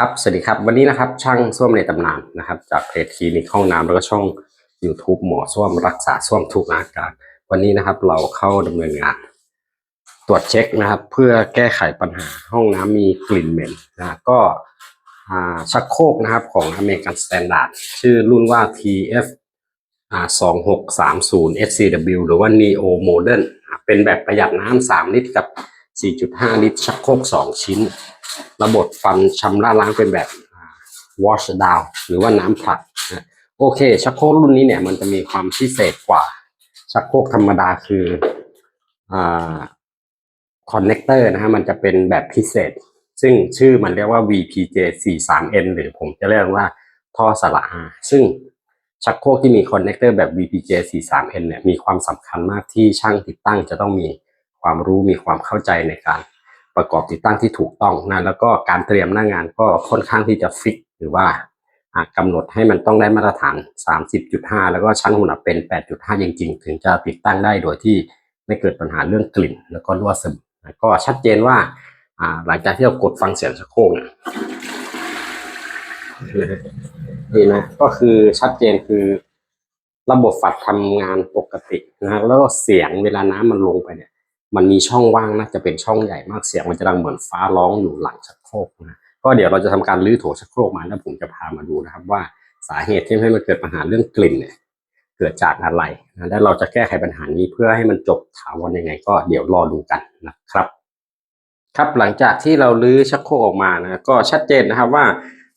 ครับ สวัสดีครับ วันนี้นะครับ ช่างส้วมในตำนานนะครับ จากเพจคลินิกห้องน้ำแล้วก็ช่อง YouTube หมอส้วมรักษาส้วมทุกอาการ วันนี้นะครับเราเข้าดำเนินงาน ตรวจเช็คนะครับ เพื่อแก้ไขปัญหาห้องน้ำมีกลิ่นเหม็นนะก็ชักโครกนะครับของอเมริกันสแตนดาร์ดชื่อรุ่นว่า TF 2630 SCW หรือว่า Neo Modern เป็นแบบประหยัดน้ำ3ลิตรกับ 4.5 ลิตร ชักโครก2 ชิ้น ระบบฟันชำระล้างเป็นแบบ wash down หรือว่าน้ำผลัดนะโอเค ชักโครกรุ่นนี้เนี่ยมันจะมีความพิเศษกว่า ชักโครกธรรมดาคือคอนเนคเตอร์นะฮะมันจะเป็นแบบพิเศษ ซึ่งชื่อมันเรียกว่า VPJ 43N หรือผมจะเรียกว่าท่อสระอาซึ่งชักโครกที่มีคอนเนคเตอร์แบบ VPJ 43N เนี่ยมีความสำคัญมากที่ช่างติดตั้งจะต้องมีความรู้มีความเข้าใจในการ ประกอบติดตั้งที่ถูกต้องนะแล้วก็การเตรียมหน้างานก็ค่อนข้างที่จะฟิกหรือว่าอ่ากำหนดให้มันต้องได้มาตรฐาน 30.5 แล้วก็ชั้นหุ่นเป็น 8.5 จริง ๆ ถึงจะติดตั้งได้โดยที่ไม่เกิดปัญหาเรื่องกลิ่น แล้วก็รั่วซึมก็ชัดเจนว่าหลังจากที่เรากดฟังเสียงชักโครกนี่นี่นะก็คือชัดเจนคือระบบฝัดทำงานปกตินะแล้วก็เสียงเวลาน้ำมันลงไปเนี่ย มันมีช่องว่างน่าจะเป็นช่องใหญ่มากเสียงมันจะดังเหมือนฟ้าร้องอยู่หลังชักโครกนะก็เดี๋ยวเราจะทำการรื้อโถชักโครกมาแล้วผมจะพามาดูนะครับ ว่าสาเหตุที่ให้มันเกิดปัญหาเรื่องกลิ่นเนี่ยเกิดจากอะไรนะแล้วเราจะแก้ไขปัญหานี้เพื่อให้มันจบถาวรยังไง ก็เดี๋ยวรอดูกันนะครับ ครับหลังจากที่เราลื้อชักโครกออกมานะก็ชัดเจนนะครับว่า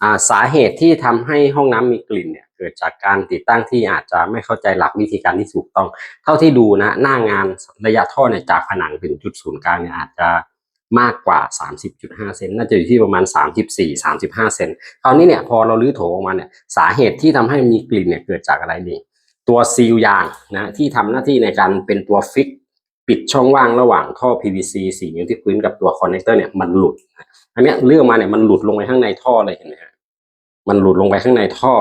อ่าสาเหตุที่ทำให้ห้องน้ำมีกลิ่นเนี่ย เกิดจากการติดตั้งที่อาจจะไม่เข้าใจหลักวิธีการที่ถูกต้อง เท่าที่ดูนะหน้างานระยะท่อเนี่ยจากผนังถึงจุดศูนย์กลางเนี่ยอาจจะมากกว่า 30.5 เซนน่าจะอยู่ที่ประมาณ 34-35 เซนคราวนี้เนี่ยพอเราลื้อโถออกมาเนี่ยสาเหตุที่ทำให้มีกลิ่นเนี่ยเกิดจากอะไรนี่ตัวซีลยางนะที่ทำหน้าที่ในการเป็นตัวฟิกปิดช่องว่างระหว่างท่อ PVC 4นิ้วที่พื้นกับตัวคอนเนคเตอร์เนี่ยมันหลุด อันเนี้ยเลื่อมาเนี่ยมันหลุดลงไปข้างในท่อเลยเห็นไหมฮะมันหลุดลงไปข้างในท่อ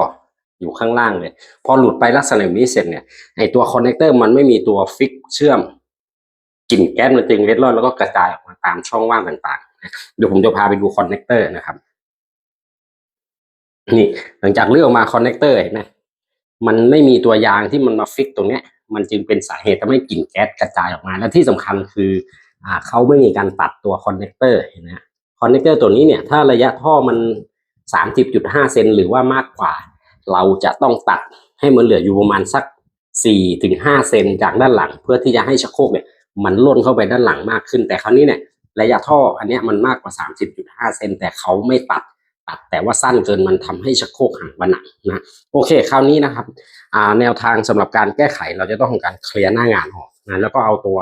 อยู่ข้างล่างเลย พอหลุดไปลักษณะแบบนี้เสร็จเนี่ยไอตัวคอนเนคเตอร์มันไม่มีตัวฟิกเชื่อมกลิ่นแก๊สมันจึงเล็ดลอดแล้วก็กระจายออกมาตามช่องว่างต่างๆเดี๋ยวผมจะพาไปดูคอนเนคเตอร์นะครับ นี่หลังจากเลือกออกมาคอนเนคเตอร์เห็นไหมมันไม่มีตัวยางที่มันมาฟิกตรงเนี้ย มันจึงเป็นสาเหตุทำให้กลิ่นแก๊สกระจายออกมา และที่สำคัญคืออ่าเขาไม่มีการตัดตัวคอนเนคเตอร์เห็นไหมคอนเนคเตอร์ตัวนี้เนี่ย ถ้าระยะท่อมัน30.5เซนหรือว่ามากกว่า เราจะต้องตัดให้มันเหลืออยู่ประมาณสัก4ถึง5เซนจากด้านหลัง เพื่อที่จะให้ชักโครกเนี่ยมันล่นเข้าไปด้านหลังมากขึ้น แต่คราวนี้เนี่ยระยะท่ออันนี้มันมากกว่า 30.5เซนแต่เขาไม่ตัดตัดแต่ว่าสั้นเกินมันทำให้ชักโครกห่างผนังนะโอเคคราวนี้นะครับแนวทางสำหรับการแก้ไขเราจะต้องทำการเคลียร์หน้างานออกนะแล้วก็เอาตัว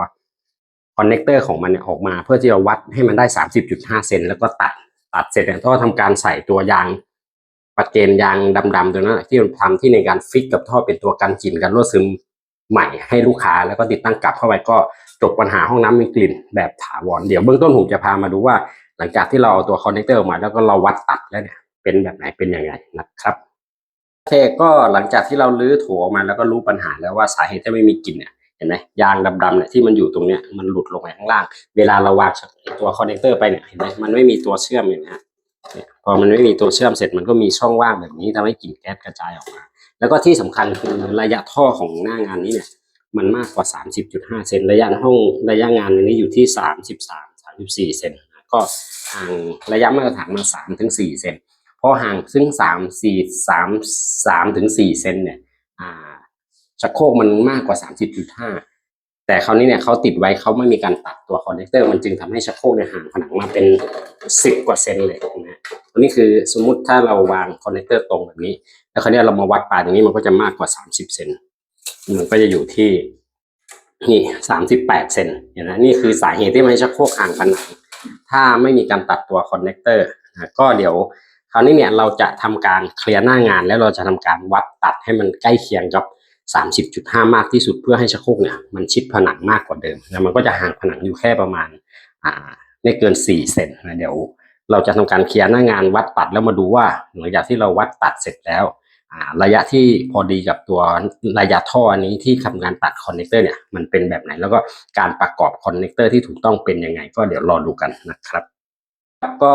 คอนเนคเตอร์ของมันเนี่ยออกมาเพื่อที่จะวัดให้มันได้ 30.5เซนแล้วก็ตัดตัดเสร็จเนี่ยก็ทำการใส่ตัวยาง ปัดเกณฑ์ยางดำๆตัวนั้นที่มันทำที่ในการฟิกกับท่อเป็นตัวกันกลิ่นกันรั่วซึมใหม่ให้ลูกค้าแล้วก็ติดตั้งกลับเข้าไปก็จบปัญหาห้องน้ำมีกลิ่นแบบถาวรเดี๋ยวเบื้องต้นผมจะพามาดูว่า หลังจากที่เราเอาตัวคอนเนคเตอร์มาแล้วก็เราวัดตัดแล้วเนี่ยเป็นแบบไหนเป็นยังไงนะครับโอเคก็หลังจากที่เราลื้อโถออกมาแล้วก็รู้ปัญหาแล้วว่าสาเหตุที่ไม่มีกลิ่นเนี่ยเห็นไหมยางดำๆเนี่ยที่มันอยู่ตรงเนี้ยมันหลุดลงไปข้างล่าง เวลาเราวางตัวคอนเนคเตอร์ไปเนี่ยเห็นไหมมันไม่มีตัวเชื่อมเลยนะ พอมันไม่มีตัวเชื่อมเสร็จมันก็มีช่องว่างแบบนี้ทำให้กลิ่นแก๊สกระจายออกมา แล้วก็ที่สำคัญคือระยะท่อของหน้างานนี้เนี่ย มันมากกว่า 30.5 เซนระยะห้องระยะงานนี้อยู่ที่ 33 34 เซนก็ห่างระยะมาตรฐานมา3ถึง4เซนพอห่างซึ่งสามสี่สามสามถึงสี่เซนเนี่ยอ่าชักโครกมันมากกว่าสามสิบจุดห้า แต่คราวนี้เนี่ยเขาติดไว้เขาไม่มีการตัดตัวคอนเนคเตอร์มันจึงทำให้ชักโครกเนี่ยห่างผนังมาเป็นสิบกว่าเซนเลยนะตัวนี้คือสมมุติถ้าเราวางคอนเนคเตอร์ตรงแบบนี้ แล้วคราวนี้เรามาวัดปลายตรงนี้มันก็จะมากกว่าสามสิบเซนมันก็จะอยู่ที่นี่สามสิบแปดเซนเห็นไหมนี่คือสาเหตุที่ทำให้ชักโครกห่างผนังถ้าไม่มีการตัดตัวคอนเนคเตอร์นะก็เดี๋ยวคราวนี้เนี่ยเราจะทำการเคลียร์หน้างานแล้วเราจะทำการวัดตัดให้มันใกล้เคียงกับ 30.5 มากที่สุดเพื่อให้ชักโครกเนี่ยมันชิดผนังมากกว่าเดิมแล้วมันก็จะห่างผนังอยู่แค่ประมาณอ่าไม่เกิน 4 เซนนะเดี๋ยว เราจะทำการเคลียร์หน้างานวัดตัดแล้วมาดูว่าหลังจากที่เราวัดตัดเสร็จแล้วระยะที่พอดีกับตัวระยะท่ออันนี้ที่ทำงานตัดคอนเนคเตอร์เนี่ยมันเป็นแบบไหน แล้วก็การประกอบคอนเนคเตอร์ที่ถูกต้องเป็นยังไง ก็เดี๋ยวรอดูกันนะครับ ก็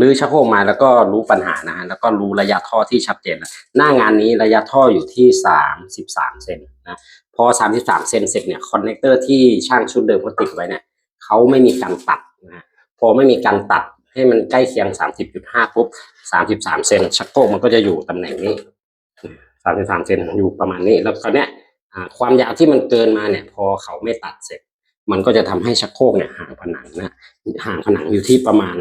รื้อชักโครกมาแล้วก็รู้ปัญหานะฮะแล้วก็รู้ระยะท่อที่ชัดเจนแล้วหน้างานนี้ระยะท่ออยู่ที่สามสิบสามเซนนะพอสามสิบสามเซนเสร็จเนี่ยคอนเนคเตอร์ที่ช่างชุดเดิมเขาติดไว้เนี่ยเขาไม่มีการตัดนะฮะพอไม่มีการตัดให้มันใกล้เคียงสามสิบจุดห้าปุ๊บสามสิบสามเซนชักโครกมันก็จะอยู่ตำแหน่งนี้สามสิบสามเซนอยู่ประมาณนี้ แล้วคราวเนี้ยความยาวที่มันเกินมาเนี่ยพอเขาไม่ตัดเสร็จ มันก็จะทำให้ชักโครกเนี่ยห่างผนังนะห่างผนังอยู่ที่ประมาณ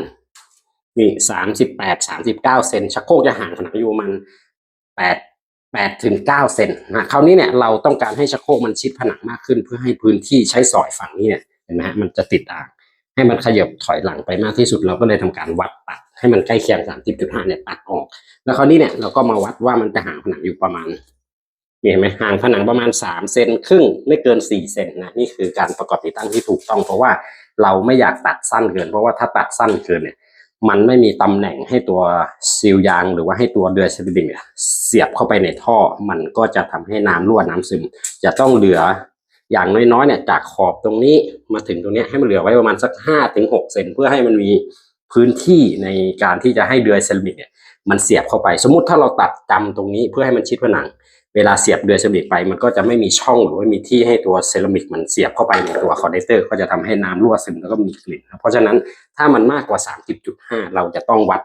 นี่สามสิบแปดสามสิบเก้าเซนชักโครกจะห่างผนังอยู่ประมันแปดแปดถึงเก้าเซนนะคราวนี้เนี่ยเราต้องการให้ชักโครกมันชิดผนังมากขึ้น เพื่อให้พื้นที่ใช้สอยฝั่งนี้เนี่ยเห็นไหมฮะมันจะติดอ่าง ให้มันขยับถอยหลังไปมากที่สุดเราก็เลยทำการวัดตัด ให้มันใกล้เคียงสามสิบจุดห้าเนี่ยตัดออก แล้วคราวนี้เนี่ยเราก็มาวัดว่ามันจะห่างผนังอยู่ประมาณนี่เห็นไหมห่างผนังประมาณสามเซนครึ่งไม่เกินสี่เซนนะนี่คือการประกอบติดตั้งที่ถูกต้อง เพราะว่าเราไม่อยากตัดสั้นเกิน เพราะว่าถ้าตัดสั้นเกินเนี่ย มันไม่มีตำแหน่งให้ตัวซีลยาง หรือว่าให้ตัวเดือยสลิงเนี่ยเสียบเข้าไปในท่อ มันก็จะทำให้น้ำรั่วน้ำซึม จะต้องเหลืออย่างน้อยๆเนี่ยจากขอบตรงนี้มาถึงตรงนี้ให้มันเหลือไว้ประมาณสักห้าถึงหกเซนเพื่อให้มันมีพื้นที่ในการที่จะให้เดือยเซรามิกเนี่ยมันเสียบเข้าไป สมมุติถ้าเราตัดจำตรงนี้เพื่อให้มันชิดผนัง เวลาเสียบเดือยเซรามิกไป มันก็จะไม่มีช่องหรือว่ามีที่ให้ตัวเซรามิกมันเสียบเข้าไปในตัวคอนเดนเซอร์ก็จะทำให้น้ำรั่วซึมแล้วก็มีกลิ่นเพราะฉะนั้นถ้ามันมากกว่า 30.5 เราจะต้องวัด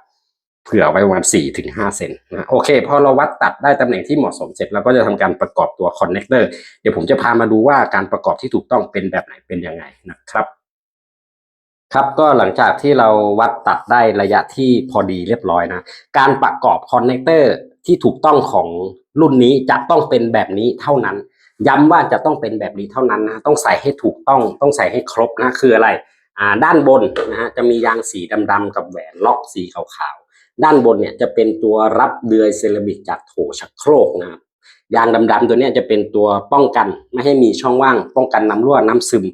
เผื่อไว้ประมาณ4ถึง5เซนนะโอเค พอเราวัดตัดได้ตำแหน่งที่เหมาะสมเสร็จเราก็จะทำการประกอบตัวคอนเนคเตอร์เดี๋ยวผมจะพามาดูว่าการประกอบที่ถูกต้องเป็นแบบไหนเป็นยังไงนะครับ ครับก็หลังจากที่เราวัดตัดได้ระยะที่พอดีเรียบร้อยนะ การประกอบคอนเนคเตอร์ที่ถูกต้องของรุ่นนี้จะต้องเป็นแบบนี้เท่านั้น ย้ำว่าจะต้องเป็นแบบนี้เท่านั้นนะต้องใส่ให้ถูกต้องต้องใส่ให้ครบนะคืออะไรอ่าด้านบนนะฮะจะมียางสีดำๆกับแหวนล็อกสีขาวๆด้านบนเนี่ยจะเป็นตัวรับเดือยเซรามิกจากโถชักโครกนะครับยางดำๆตัวนี้จะเป็นตัวป้องกันไม่ให้มีช่องว่างป้องกันน้ำรั่วน้ำซึม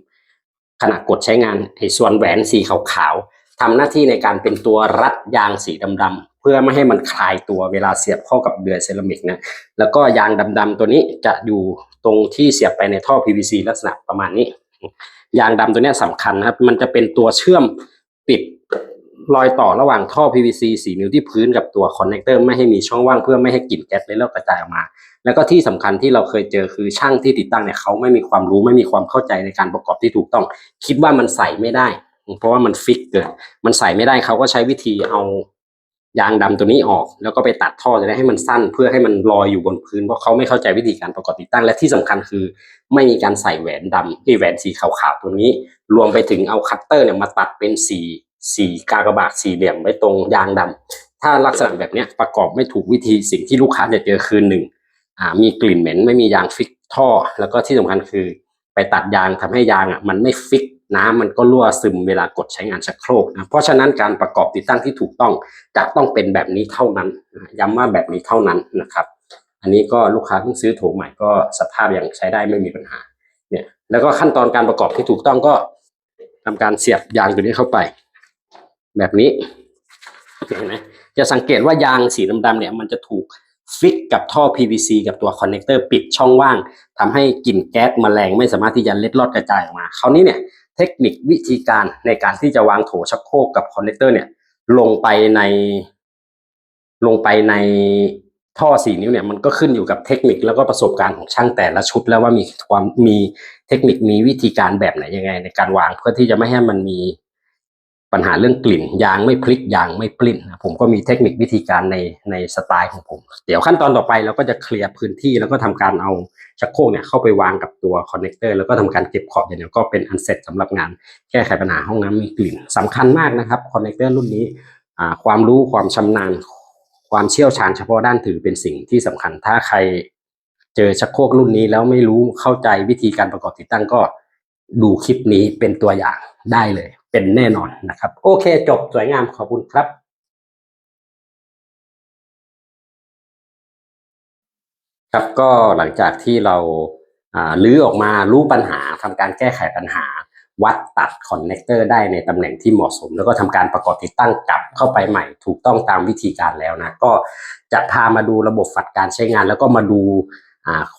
ขณะกดใช้งานไอ้ส่วนแหวนสีขาวๆทำหน้าที่ในการเป็นตัวรัดยางสีดำๆเพื่อไม่ให้มันคลายตัวเวลาเสียบเข้ากับเดือยเซรามิกนะแล้วก็ยางดำๆตัวนี้จะอยู่ตรงที่เสียบไปในท่อ PVC ลักษณะประมาณนี้ ยางดำตัวนี้สำคัญนะครับ มันจะเป็นตัวเชื่อมปิด รอยต่อระหว่างท่อ PVC 4 นิ้วที่พื้นกับตัวคอนเนคเตอร์ไม่ให้มีช่องว่างเพื่อไม่ให้กลิ่นแก๊สในเลือดกระจายออกมา แล้วก็ที่สำคัญที่เราเคยเจอคือช่างที่ติดตั้งเนี่ยเขาไม่มีความรู้ไม่มีความเข้าใจในการประกอบที่ถูกต้อง คิดว่ามันใส่ไม่ได้ เพราะว่ามันฟิกเกินมันใส่ไม่ได้เขาก็ใช้วิธีเอายางดำตัวนี้ออก แล้วก็ไปตัดท่อจะได้ให้มันสั้น เพื่อให้มันลอยอยู่บนพื้นเพราะเขาไม่เข้าใจวิธีการประกอบติดตั้งและที่สำคัญคือ ไม่มีการใส่แหวนดำที่แหวนสีขาวๆตัวนี้ รวมไปถึงเอาคัตเตอร์เนี่ยมาตัดเป็นสี สีกากบาทสี่เหลี่ยมไว้ตรงยางดำถ้าลักษณะแบบนี้ประกอบไม่ถูกวิธีสิ่งที่ลูกค้าจะเจอคือหนึ่งมีกลิ่นเหม็นไม่มียางฟิกท่อ แล้วก็ที่สำคัญคือ ไปตัดยางทำให้ยางอะมันไม่ฟิกน้ำมันก็รั่วซึมเวลากดใช้งานชักโครกนะเพราะฉะนั้นการประกอบติดตั้งที่ถูกต้องจะต้องเป็นแบบนี้เท่านั้น ย้ำว่าแบบนี้เท่านั้นนะครับ อันนี้ก็ลูกค้าเพิ่งซื้อโถใหม่ก็สภาพยังใช้ได้ไม่มีปัญหาเนี่ยแล้วก็ขั้นตอนการประกอบที่ถูกต้องก็ทำการเสียบยางตัวนี้เข้าไป แบบนี้เห็นไหมจะสังเกตว่ายางสีดำๆเนี่ยมันจะถูกฟิกกับท่อ PVC กับตัวคอนเนคเตอร์ปิดช่องว่างทำให้กลิ่นแก๊สแมลงไม่สามารถที่จะเล็ดลอดกระจายออกมา คราวนี้เนี่ยเทคนิควิธีการในการที่จะวางโถชักโครกกับคอนเนคเตอร์เนี่ยลงไปใน ลงไปในท่อสี่นิ้วเนี่ยมันก็ขึ้นอยู่กับเทคนิคแล้วก็ประสบการณ์ของช่างแต่ละชุด แล้วว่ามีความมีเทคนิคมีวิธีการแบบไหนยังไง ในการวางเพื่อที่จะไม่ให้มันมี ปัญหาเรื่องกลิ่น ยางไม่พลิกยางไม่ปลิ้นนะผมก็มีเทคนิควิธีการในในสไตล์ของผม เดี๋ยวขั้นตอนต่อไปเราก็จะเคลียร์พื้นที่แล้วก็ทำการเอาชักโครกเนี่ยเข้าไปวางกับตัวคอนเนคเตอร์แล้วก็ทำการเก็บขอบอย่างเดียวก็เป็นอันเสร็จสำหรับงานแก้ไขปัญหาห้องน้ำมีกลิ่นสำคัญมากนะครับคอนเนคเตอร์รุ่นนี้ความรู้ความชำนาญ ความเชี่ยวชาญเฉพาะด้านถือเป็นสิ่งที่สำคัญถ้าใครเจอชักโครกรุ่นนี้แล้วไม่รู้เข้าใจวิธีการประกอบติดตั้งก็ ดูคลิปนี้เป็นตัวอย่างได้เลย เป็นแน่นอนนะครับ โอเคจบสวยงามขอบคุณครับครับก็หลังจากที่เราลื้อออกมารู้ปัญหาทำการแก้ไขปัญหา วัดตัดคอนเนคเตอร์ได้ในตำแหน่งที่เหมาะสม แล้วก็ทำการประกอบติดตั้งกลับเข้าไปใหม่ ถูกต้องตามวิธีการแล้วนะ ก็จะพามาดูระบบฝัดการใช้งาน แล้วก็มาดู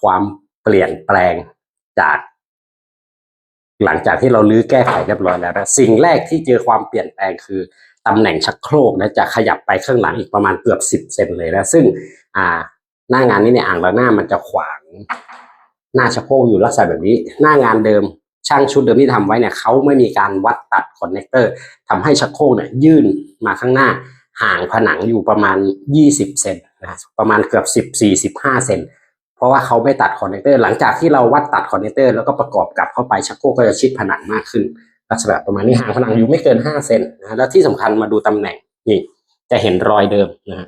ความเปลี่ยนแปลงจาก หลังจากที่เราลื้อแก้ไขเรียบร้อยแล้วนะสิ่งแรกที่เจอความเปลี่ยนแปลงคือตำแหน่งชักโครกนะจะขยับไปข้างหลังอีกประมาณเกือบสิบเซนเลยนะซึ่งอ่าหน้างานนี้เนี่ยอ่างล้าหน้ามันจะขวางหน้าชักโครกอยู่ลักษณะแบบนี้ หน้างานเดิมช่างชุดเดิมที่ทำไว้เนี่ยเขาไม่มีการวัดตัดคอนเนคเตอร์ทำให้ชักโครกเนี่ยยื่นมาข้างหน้าห่างผนังอยู่ประมาณ 20 เซนนะประมาณเกือบ 10 45 เซน ราะว่าเขาไม่ตัดคอนเนคเตอร์หลังจากที่เราวัดตัดคอนเนคเตอร์แล้วก็ประกอบกลับเข้าไปชักโครกก็จะชิดผนังมากขึ้น ลักษณะประมาณนี้ห่างผนังอยู่ไม่เกิน5เซนนะแล้วที่สำคัญมาดูตำแหน่งนี่จะเห็นรอยเดิมนะฮะ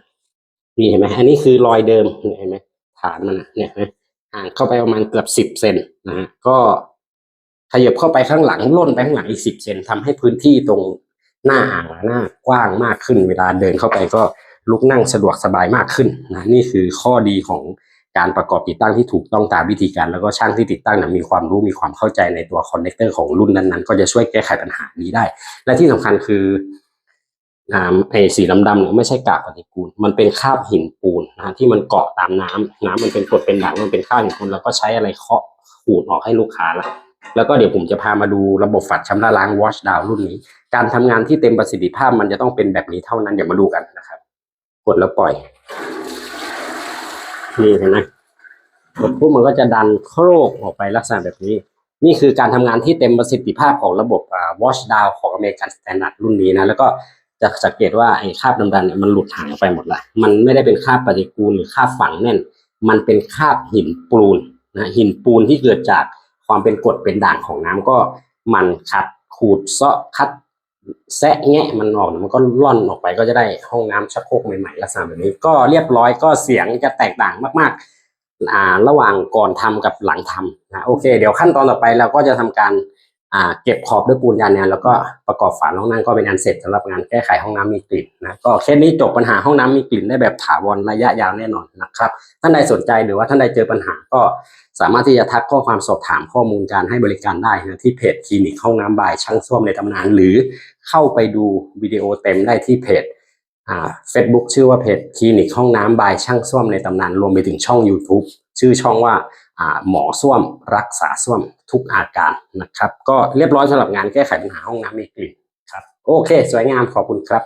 นี่เห็นไหมอันนี้คือรอยเดิมเห็นไหมฐานมันนะเนี่ยนะห่างเข้าไปประมาณเกือบ10เซนนะฮะก็ขยับเข้าไปข้างหลังล่นไปข้างหลังอีก10เซนทำให้พื้นที่ตรงหน้าอ่างและหน้ากว้างมากขึ้น เวลาเดินเข้าไปก็ลุกนั่งสะดวกสบายมากขึ้นนะนี่คือข้อดีของ การประกอบติดตั้งที่ถูกต้องตามวิธีการ แล้วก็ช่างที่ติดตั้งมีความรู้มีความเข้าใจในตัวคอนเนคเตอร์ของรุ่นนั้นๆ ก็จะช่วยแก้ไขปัญหานี้ได้ และที่สำคัญคือน้ำไอ้สีดำๆเนี่ยไม่ใช่กากปฏิกูล มันเป็นคราบหินปูนนะที่มันเกาะตามน้ำน้ำมันเป็นกรดเป็นด่างมันเป็นคราบหินปูนแล้วก็ใช้อะไรเคาะขูดออกให้ลูกค้าละแล้วก็เดี๋ยวผมจะพามาดูระบบฝัดชำระล้าง wash down รุ่นนี้ การทำงานที่เต็มประสิทธิภาพมันจะต้องเป็นแบบนี้เท่านั้นเดี๋ยวมาดูกันนะครับ กดแล้วปล่อย นี่เห็นไหมกดปุ๊บมันก็จะดันโครกออกไปลักษณะแบบนี้ นี่คือการทำงานที่เต็มประสิทธิภาพของระบบอ่า wash down ของอเมริกันสแตนดาร์ดรุ่นนี้นะ แล้วก็จะสังเกตว่าไอ้คราบดำๆเนี่ยมันหลุดหายไปหมดละมันไม่ได้เป็นคราบปฏิกูลหรือคราบฝังแน่น มันเป็นคราบหินปูนนะหินปูนที่เกิดจากความเป็นกรดเป็นด่างของน้ำก็มันขัดขูดเซาะคัด แซะแงะมันออกมันก็ล่อนออกไปก็จะได้ห้องน้ำชักโครกใหม่ๆลักษณะแบบนี้ ก็เรียบร้อยก็เสียงจะแตกต่างมากๆ อ่า ระหว่างก่อนทำกับหลังทำนะโอเค เดี๋ยวขั้นตอนต่อไปเราก็จะทำการ เก็บขอบด้วยปูนยาแนวแล้วก็ประกอบฝาห้องน้ำก็เป็นอันเสร็จสำหรับงานแก้ไขห้องน้ำมีกลิ่นนะก็เคสนี้จบปัญหาห้องน้ำมีกลิ่นได้แบบถาวรระยะยาวแน่นอนนะครับท่านใดสนใจหรือว่าท่านใดเจอปัญหาก็สามารถที่จะทักข้อความสอบถามข้อมูลการให้บริการได้นะที่เพจคลินิกห้องน้ำบายช่างส้วมในตำนาน หรือเข้าไปดูวิดีโอเต็มได้ที่เพจอ่าเฟซบุ๊กชื่อว่าเพจคลินิกห้องน้ำบายช่างส้วมในตำนานรวมไปถึงช่อง YouTube ชื่อช่องว่า หมอส้วมรักษาส้วมทุกอาการนะครับ ก็เรียบร้อยสำหรับงานแก้ไขปัญหาห้องน้ำมีกลิ่นครับ โอเค สวยงามขอบคุณครับ